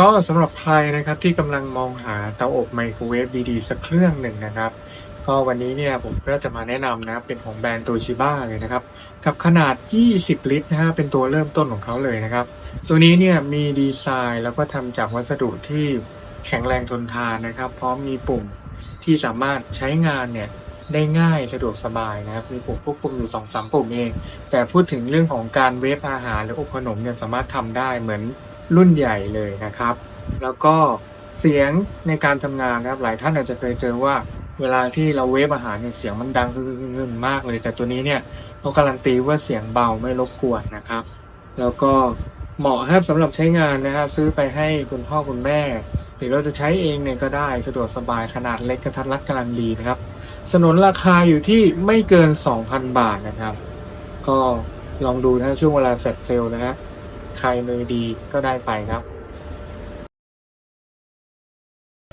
ก็สำหรับใครนะครับที่กำลังมองหาเตาอบไมโครเวฟดีๆ สักเครื่องหนึ่งนะครับ ก็วันนี้เนี่ยผมก็จะมาแนะนำนะเป็นของแบรนด์โตชิบ้าเลยนะครับ กับขนาด 20 ลิตรนะฮะเป็นตัวเริ่มต้นของเขาเลยนะครับ ตัวนี้เนี่ยมีดีไซน์แล้วก็ทำจากวัสดุที่แข็งแรงทนทานนะครับ พร้อมมีปุ่มที่สามารถใช้งานเนี่ยได้ง่ายสะดวกสบายนะครับ มีปุ่มควบคุมอยู่2อสปุ่มเอง แต่พูดถึงเรื่องของการเวฟอาหารหรืออบขนมเนี่ยสามารถทำได้เหมือน รุ่นใหญ่เลยนะครับ แล้วก็เสียงในการทำงานนะครับหลายท่านอาจจะเคยเจอว่าเวลาที่เราเวฟอาหารเนี่ยเสียงมันดังฮึ่มๆมากเลย แต่ตัวนี้เนี่ยเขาการันตีว่าเสียงเบาไม่รบกวนนะครับ แล้วก็เหมาะครับสำหรับใช้งานนะครับ ซื้อไปให้คุณพ่อคุณแม่ หรือเราจะใช้เองเนี่ยก็ได้สะดวกสบายขนาดเล็กกระทัดรัดกำลังดีนะครับ สนนราคาอยู่ที่ไม่เกิน 2,000 บาทนะครับ ก็ลองดูนะช่วงเวลาเสร็จเซลนะฮะ ใครมือดีก็ได้ไปครับ